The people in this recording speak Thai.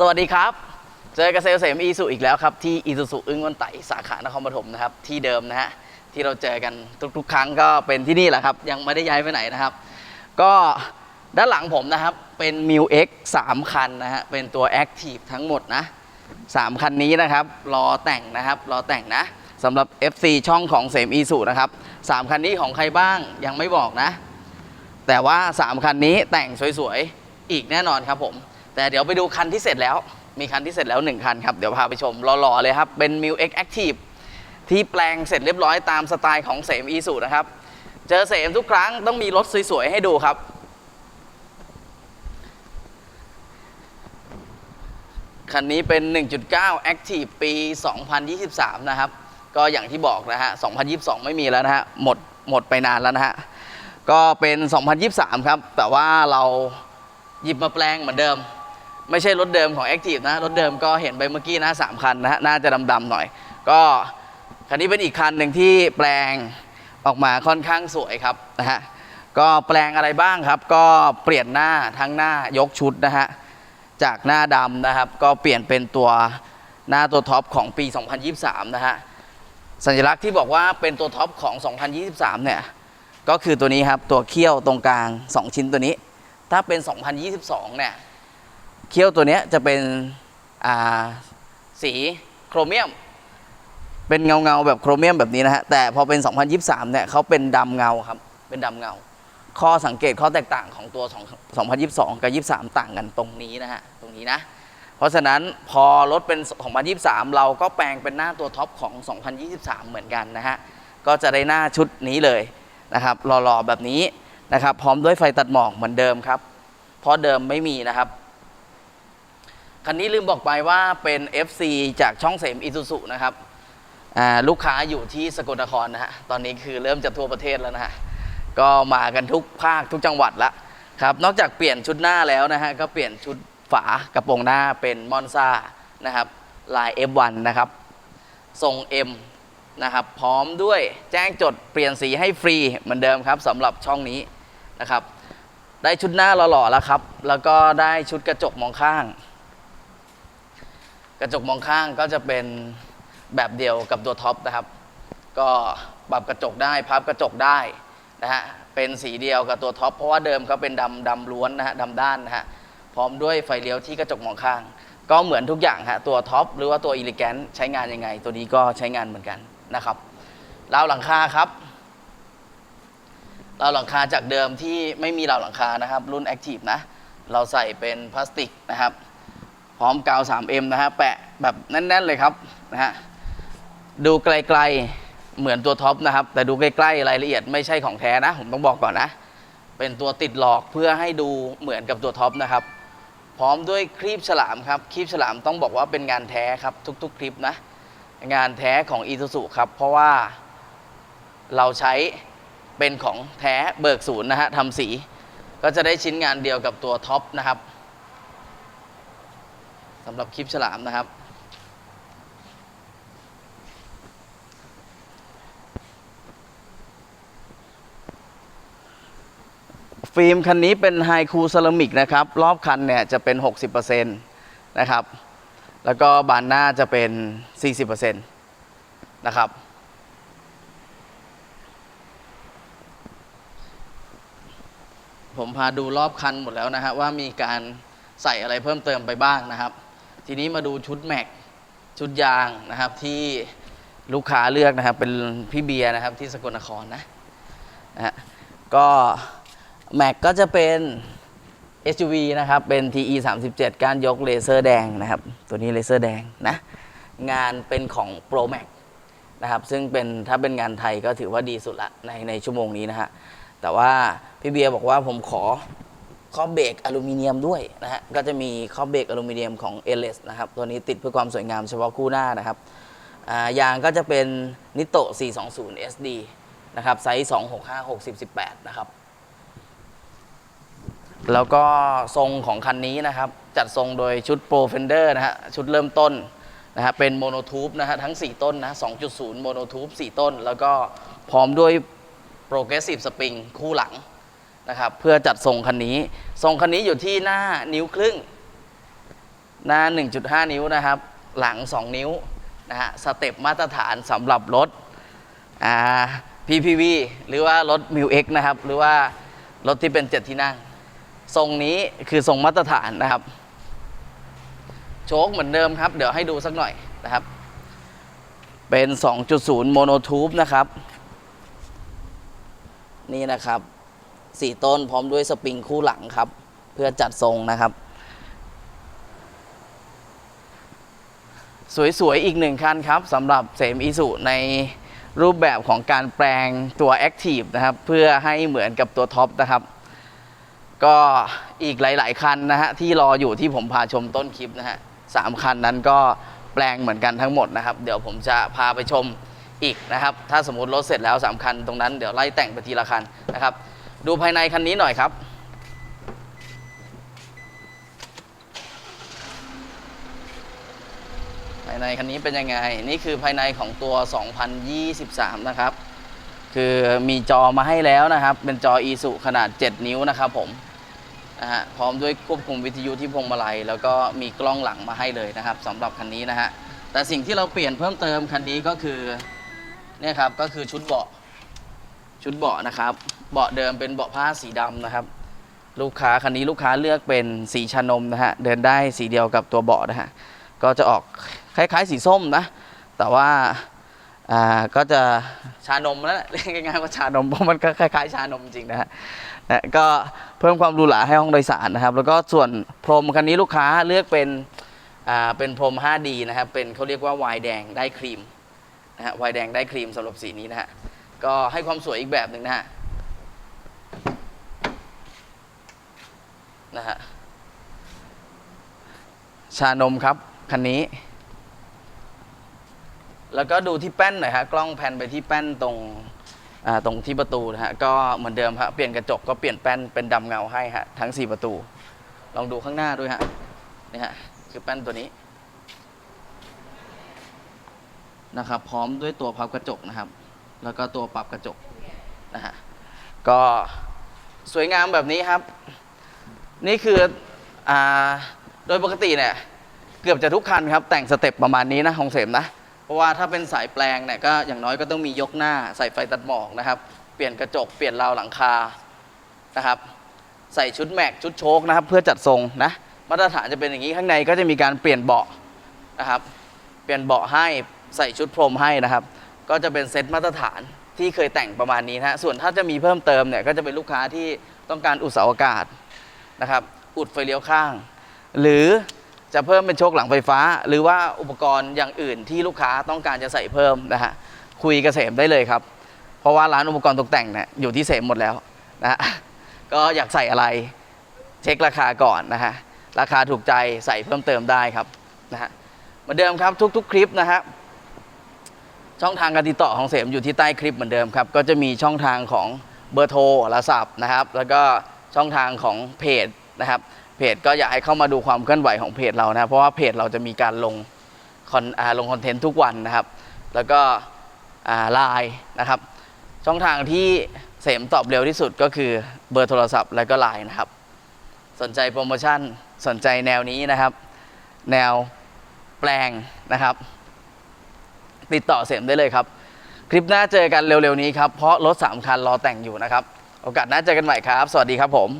สวัสดีครับ เจอกับเซลเสมอีสุอีกแล้วครับ ที่อีสุสุอึ้งวันไตสาขานครปฐมนะครับ ที่เดิมนะฮะ ที่เราเจอกันทุกๆ ครั้งก็เป็นที่นี่แหละครับ ยังไม่ได้ย้ายไปไหนนะครับ ก็ด้านหลังผมนะครับ เป็น m ิ X 3คันนะฮะ เป็นตัว Active ทั้งหมดนะ3คันนี้นะครับ รอแต่งนะครับ รอแต่งนะสำหรับ FC ช่องของเสมอีสุนะครับ3คันนี้ของใครบ้างยังไม่บอกนะ แต่ว่า3คันนี้แต่งสวยๆอีกแน่นอนครับผม แต่เดี๋ยวไปดูคันที่เสร็จแล้ว มีคันที่เสร็จแล้ว 1 คันครับ เดี๋ยวพาไปชมหล่อๆเลยครับ เป็น m ิ X Active ที่แปลงเสร็จเรียบร้อยตามสไตล์ของเสมอีสุนะครับ เจอเสมทุกครั้งต้องมีรถสวยๆให้ดูครับ คันนี้เป็น 1.9 Active ปี 2023 นะครับ ก็อย่างที่บอกนะฮะ 2022 ไม่มีแล้วนะฮะ หมดหมดไปนานแล้วนะฮะ ก็เป็น 2023 ครับ แต่ว่าเราหยิบมาแปลงเหมือนเดิม ไม่ใช่รถเดิมของ Active นะ รถเดิมก็เห็นไปเมื่อกี้นะ3คันนะฮะน่าจะดำๆหน่อย ก็คันนี้เป็นอีกคันหนึ่งที่แปลงออกมาค่อนข้างสวยครับนะฮะก็แปลงอะไรบ้างครับ ก็เปลี่ยนหน้าทั้งหน้ายกชุดนะฮะจากหน้าดำนะครับ ก็เปลี่ยนเป็นตัวหน้าตัวท็อปของปี 2023 นะฮะสัญลักษณ์ที่บอกว่าเป็นตัวท็อปของ 2023 เนี่ยก็คือตัวนี้ครับตัวเขี้ยวตรงกลาง 2 ชิ้นตัวนี้ ถ้าเป็น 2022 เนี่ย เขี้ยวตัวนี้จะเป็นสีโครเมียม เป็นเงาเงาแบบโครเมียมแบบนี้นะฮะ แต่พอเป็น 2023 เนี่ยเขาเป็นดำเงาครับ เป็นดำเงา ข้อสังเกตข้อแตกต่างของตัว 2022 กับ 23 ต่างกันตรงนี้นะฮะ ตรงนี้นะ เพราะฉะนั้นพอรถเป็น 2023 เราก็แปลงเป็นหน้าตัวท็อปของ 2023 เหมือนกันนะฮะ ก็จะได้หน้าชุดนี้เลยนะครับ หล่อๆแบบนี้นะครับ พร้อมด้วยไฟตัดหมอกเหมือนเดิมครับ เพราะเดิมไม่มีนะครับ คันนี้ลืมบอกไปว่าเป็น FC จากช่องเสมอิซูซุนะครับลูกค้าอยู่ที่สกลนครนะฮะ ตอนนี้คือเริ่มจะทั่วประเทศแล้วนะฮะ ก็มากันทุกภาคทุกจังหวัดละครับ นอกจากเปลี่ยนชุดหน้าแล้วนะฮะ ก็เปลี่ยนชุดฝากระโปรงหน้าเป็นมอนซ่านะครับ ลาย F1 นะครับ ทรง M นะครับ พร้อมด้วยแจ้งจดเปลี่ยนสีให้ฟรีเหมือนเดิมครับสำหรับช่องนี้นะครับ ได้ชุดหน้าหล่อๆแล้วครับ แล้วก็ได้ชุดกระจกมองข้าง กระจกมองข้างก็จะเป็นแบบเดียวกับตัวท็อปนะครับ ก็ปรับกระจกได้พับกระจกได้นะฮะเป็นสีเดียวกับตัวท็อปเพราะว่าเดิมเขาเป็นดำดำล้วนนะฮะดำด้านนะฮะพร้อมด้วยไฟเลี้ยวที่กระจกมองข้าง ก็เหมือนทุกอย่างฮะตัวท็อปหรือว่าตัวอิลิแกนใช้งานยังไง ตัวนี้ก็ใช้งานเหมือนกันนะครับราวหลังคาครับราวหลังคาจากเดิมที่ไม่มีราวหลังคานะครับ รุ่น Active นะเราใส่เป็นพลาสติกนะครับ พร้อมกาว 3M นะฮะแปะแบบแน่นๆเลยครับนะฮะดูไกลๆเหมือนตัวท็อปนะครับ แต่ดูใกล้ๆรายละเอียดไม่ใช่ของแท้นะ ผมต้องบอกก่อนนะ เป็นตัวติดหลอกเพื่อให้ดูเหมือนกับตัวท็อปนะครับ พร้อมด้วยครีบฉลามครับครีบฉลามต้องบอกว่าเป็นงานแท้ครับทุกๆคลิปนะ งานแท้ของอี u ู u ครับเพราะว่าเราใช้เป็นของแท้เบิกศูนย์นะฮะทำสี ก็จะได้ชิ้นงานเดียวกับตัวท็อปนะครับ สำหรับคลิปฉลามนะครับ ฟิล์มคันนี้เป็นไฮคูเซรามิกนะครับ รอบคันเนี่ยจะเป็น 60%นะครับ แล้วก็บานหน้าจะเป็น 40%นะครับผมพาดูรอบคันหมดแล้วนะฮะว่ามีการใส่อะไรเพิ่มเติมไปบ้างนะครับ ทีนี้มาดูชุดแม็กชุดยางนะครับที่ลูกค้าเลือกนะครับ เป็นพี่เบียร์นะครับที่สกลนครนะนะฮะก็แม็กก็จะเป็น SUV นะครับ เป็น TE 37กานยกเลเซอร์แดงนะครับ ตัวนี้เลเซอร์แดงนะ งานเป็นของ Pro Max นะครับ ซึ่งเป็นถ้าเป็นงานไทยก็ถือว่าดีสุดละในในชั่วโมงนี้นะฮะ แต่ว่าพี่เบียร์บอกว่าผมขอ ครอบเบรกอลูมิเนียมด้วยนะฮะก็จะมีครอบเบรกอลูมิเนียมของ a l e s นะครับตัวนี้ติดเพื่อความสวยงามเฉพาะคู่หน้านะครับยางก็จะเป็นนิโต420 SD นะครับไซส์ 265 60 18 นะครับ แล้วก็ทรงของคันนี้นะครับ จัดทรงโดยชุด Pro Fender นะฮะชุดเริ่มต้นนะฮะเป็นโมโนทูบนะฮะทั้ง 4 ต้นนะ2.0 โมโนทูบ4 ต้น แล้วก็พร้อมด้วย Progressive Spring คู่หลัง นะครับเพื่อจัดทรงคันนี้ ทรงคันนี้อยู่ที่หน้านิ้วครึ่ง หน้า 1.5 นิ้วนะครับ หลัง 2 นิ้วนะฮะสเต็ปมาตรฐานสำหรับรถอ่า PPV หรือว่ารถ m ิ X นะครับ หรือว่ารถที่เป็น 7 ที่นั่ง ทรงนี้คือทรงมาตรฐานนะครับ โชคเหมือนเดิมครับ เดี๋ยวให้ดูสักหน่อยนะครับ เป็น 2.0 โมโนทูบนะครับ นี่นะครับ สี่ต้นพร้อมด้วยสปริงคู่หลังครับ เพื่อจัดทรงนะครับ สวย ๆ อีกหนึ่งคันครับสำหรับเสมอีสุในรูปแบบของการแปลงตัว Active นะครับ เพื่อให้เหมือนกับตัวท็อปนะครับ ก็อีกหลาย ๆ คันนะฮะที่รออยู่ที่ผมพาชมต้นคลิปนะฮะสามคันนั้นก็แปลงเหมือนกันทั้งหมดนะครับ เดี๋ยวผมจะพาไปชมอีกนะครับ ถ้าสมมติรถเสร็จแล้วสามคันตรงนั้นเดี๋ยวไล่แต่งไปทีละคันนะครับ ดูภายในคันนี้หน่อยครับ ภายในคันนี้เป็นยังไง นี่คือภายในของตัว 2023 นะครับ คือมีจอมาให้แล้วนะครับ เป็นจอ ISU ขนาด 7 นิ้วนะครับผมนะฮะพร้อมด้วยควบคุมวิทยุที่พวงมาลัย แล้วก็มีกล้องหลังมาให้เลยนะครับสำหรับคันนี้นะฮะแต่สิ่งที่เราเปลี่ยนเพิ่มเติมคันนี้ก็คือเนี่ยครับก็คือชุดเบาะ ชุดเบาะนะครับ เบาะเดิมเป็นเบาะผ้าสีดำนะครับ ลูกค้าคันนี้ลูกค้าเลือกเป็นสีชานมนะฮะ เดินได้สีเดียวกับตัวเบาะนะฮะ ก็จะออกคล้ายๆสีส้มนะ แต่ว่าอ่าก็จะชานมแล้วเรียกง่ายๆว่าชานมเพราะมันก็คล้ายๆ ชานมจริงนะฮะนะก็เพิ่มความหรูหราให้ห้องโดยสารนะครับ แล้วก็ส่วนพรมคันนี้ลูกค้าเลือกเป็นอ่าเป็นพรม 5D นะครับ เป็นเขาเรียกว่าวายแดงได้ครีมนะฮะวายแดงได้ครีมสำหรับสีนี้นะฮะ ก็ให้ความสวยอีกแบบหนึ่งนะฮะนะฮะชานมครับคันนี้ แล้วก็ดูที่แป้นหน่อยฮะกล้องแพนไปที่แป้นตรงตรงที่ประตูนะฮะก็เหมือนเดิมฮะเปลี่ยนกระจกก็เปลี่ยนแป้นเป็นดำเงาให้ฮะทั้ง 4 ประตู ลองดูข้างหน้าด้วยฮะนี่ฮะคือแป้นตัวนี้นะครับ พร้อมด้วยตัวพับกระจกนะครับ แล้วก็ตัวปรับกระจกนะฮะก็สวยงามแบบนี้ครับ นี่คืออ่าโดยปกติเนี่ยเกือบจะทุกคันครับ แต่งสเต็ปประมาณนี้นะของเสมนะ เพราะว่าถ้าเป็นสายแปลงเนี่ยก็อย่างน้อยก็ต้องมียกหน้าใส่ไฟตัดหมอกนะครับ เปลี่ยนกระจกเปลี่ยนราวหลังคานะครับ ใส่ชุดแม็กชุดโชคนะครับ เพื่อจัดทรงนะมาตรฐานจะเป็นอย่างนี้ข้างในก็จะมีการเปลี่ยนเบาะนะครับ เปลี่ยนเบาะให้ใส่ชุดพรมให้นะครับ ก็จะเป็นเซตมาตรฐานที่เคยแต่งประมาณนี้นะฮะส่วนถ้าจะมีเพิ่มเติมเนี่ยก็จะเป็นลูกค้าที่ต้องการอุตสาหอากาศนะครับ อุดไฟเลี้ยวข้าง หรือจะเพิ่มเป็นโชคหลังไฟฟ้า หรือว่าอุปกรณ์อย่างอื่นที่ลูกค้าต้องการจะใส่เพิ่มนะฮะคุยกเกษมได้เลยครับ เพราะว่าร้านอุปกรณ์ตกแต่งเนี่ยอยู่ที่เสมหมดแล้วนะฮะก็อยากใส่อะไรเช็คราคาก่อนนะฮะราคาถูกใจใส่เพิ่มเติมได้ครับนะฮะเหมือนเดิมครับทุก ๆ คลิปนะฮะ ช่องทางการติดต่อของเสมอยู่ที่ใต้คลิปเหมือนเดิมครับ ก็จะมีช่องทางของเบอร์โทรโทรศัพท์นะครับ แล้วก็ช่องทางของเพจนะครับ เพจก็อยากให้เข้ามาดูความเคลื่อนไหวของเพจเรานะ เพราะว่าเพจเราจะมีการลงคอนลงคอนเทนต์ทุกวันนะครับ แล้วก็ไลน์นะครับ ช่องทางที่เสมตอบเร็วที่สุดก็คือเบอร์โทรศัพท์แล้วก็ไลน์นะครับ สนใจโปรโมชั่นสนใจแนวนี้นะครับ แนวแปลงนะครับ ติดต่อเสมได้เลยครับ คลิปหน้าเจอกันเร็วๆนี้ครับ เพราะรถ 3 คันรอแต่งอยู่นะครับ โอกาสหน้าเจอกันใหม่ครับ สวัสดีครับผม